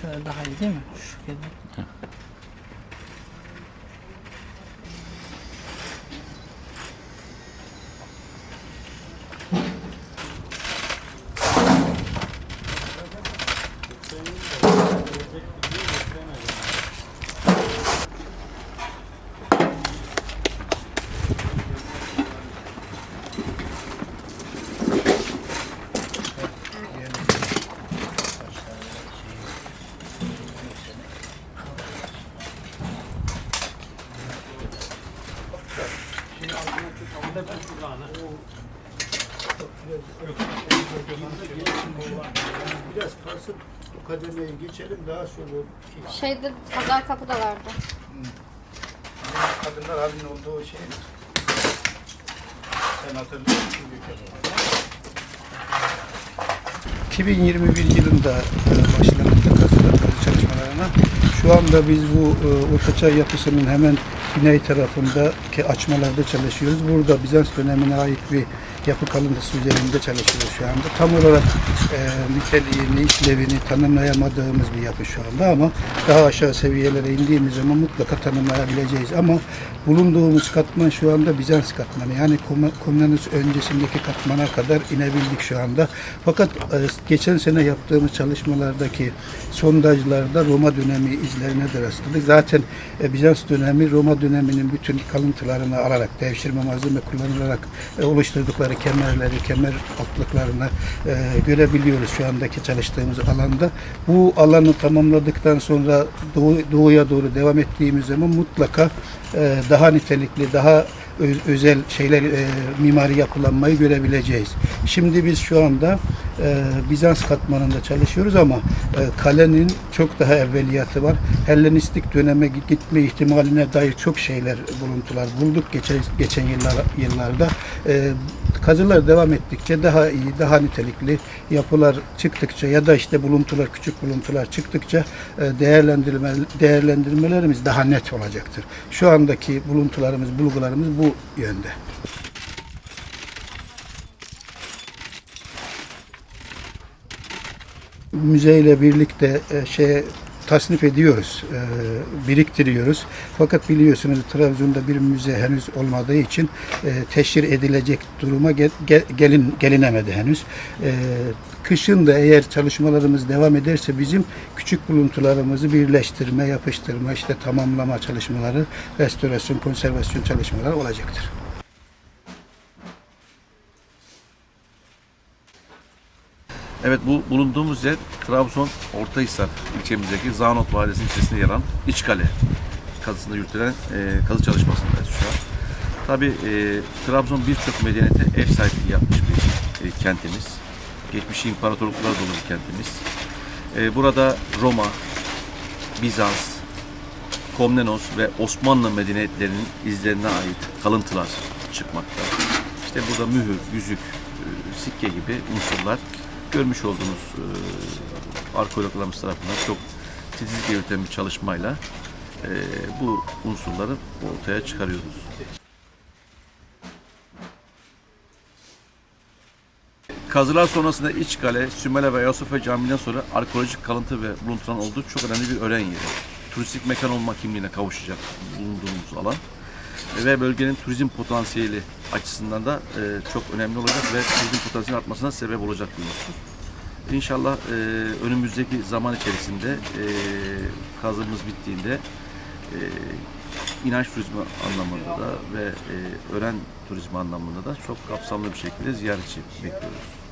Şöyle daha iyi değil mi? Şu şekilde. Biraz kalsın o kademeyi geçelim daha sonra Şeyde pazar kapıda vardı. kadınlar abinin olduğu şey. Sen hatırlıyorsun. 2021 yılında e, kazı çalışmalarına. Şu anda biz bu e, Ortaçağ yapısının hemen güney tarafındaki açmalarda çalışıyoruz. Burada Bizans dönemine ait bir yapı kalıntısı üzerinde çalışıyoruz şu anda. Tam olarak e, niteliğini, işlevini tanımlayamadığımız bir yapı şu anda ama daha aşağı seviyelere indiğimiz zaman mutlaka tanımlayabileceğiz. Ama bulunduğumuz katman şu anda Bizans katmanı. Yani Kom- Komnenos öncesindeki katmana kadar inebildik şu anda. Fakat e, geçen sene yaptığımız çalışmalardaki sondajlarda Roma dönemi izlerine de rastladık. Zaten e, Bizans dönemi Roma döneminin bütün kalıntılarını alarak, devşirme malzeme kullanılarak e, oluşturdukları kemerleri, kemer altlıklarını e, görebiliyoruz şu andaki çalıştığımız alanda. Bu alanı tamamladıktan sonra doğu, doğuya doğru devam ettiğimiz zaman mutlaka e, daha nitelikli, daha öz- özel şeyler, e, mimari yapılanmayı görebileceğiz. Şimdi biz şu anda e, Bizans katmanında çalışıyoruz ama e, kalenin çok daha evveliyatı var. Hellenistik döneme gi- gitme ihtimaline dair çok şeyler, buluntular bulduk geçen, geçen yıllar, yıllarda. E, kazılar devam ettikçe daha iyi, daha nitelikli yapılar çıktıkça ya da işte buluntular, küçük buluntular çıktıkça e, değerlendirme, değerlendirmelerimiz daha net olacaktır. Şu andaki buluntularımız, bulgularımız bu yönde. müzeyle birlikte şey tasnif ediyoruz, e, biriktiriyoruz. Fakat biliyorsunuz Trabzon'da bir müze henüz olmadığı için e, teşhir edilecek duruma gel- gel- gelin gelinemedi henüz. E, kışın da eğer çalışmalarımız devam ederse bizim küçük buluntularımızı birleştirme, yapıştırma, işte tamamlama çalışmaları, restorasyon, konservasyon çalışmaları olacaktır. Evet bu bulunduğumuz yer Trabzon Ortahisar ilçemizdeki Zanot Vadisi'nin içerisinde yer alan İçkale kazısında yürütülen e, kazı çalışmasındayız şu an. Tabi e, Trabzon birçok medeniyete ev sahipliği yapmış bir e, kentimiz. Geçmişi imparatorluklar dolu bir kentimiz. E, burada Roma, Bizans, Komnenos ve Osmanlı medeniyetlerinin izlerine ait kalıntılar çıkmakta. İşte burada mühür, yüzük, e, sikke gibi unsurlar görmüş olduğunuz e, arkeologlarımız tarafından çok titizlikle yürüten bir çalışmayla e, bu unsurları ortaya çıkarıyoruz. Kazılar sonrasında İçkale, Sümele ve Yasufe Camii'nden sonra arkeolojik kalıntı ve buluntuların olduğu çok önemli bir öğren yeri. Turistik mekan olma kimliğine kavuşacak bulunduğumuz alan. Ve bölgenin turizm potansiyeli açısından da e, çok önemli olacak ve turizm potansiyeli artmasına sebep olacak unsur. İnşallah e, önümüzdeki zaman içerisinde e, kazımız bittiğinde e, inanç turizmi anlamında da ve e, öğren turizmi anlamında da çok kapsamlı bir şekilde ziyaretçi bekliyoruz.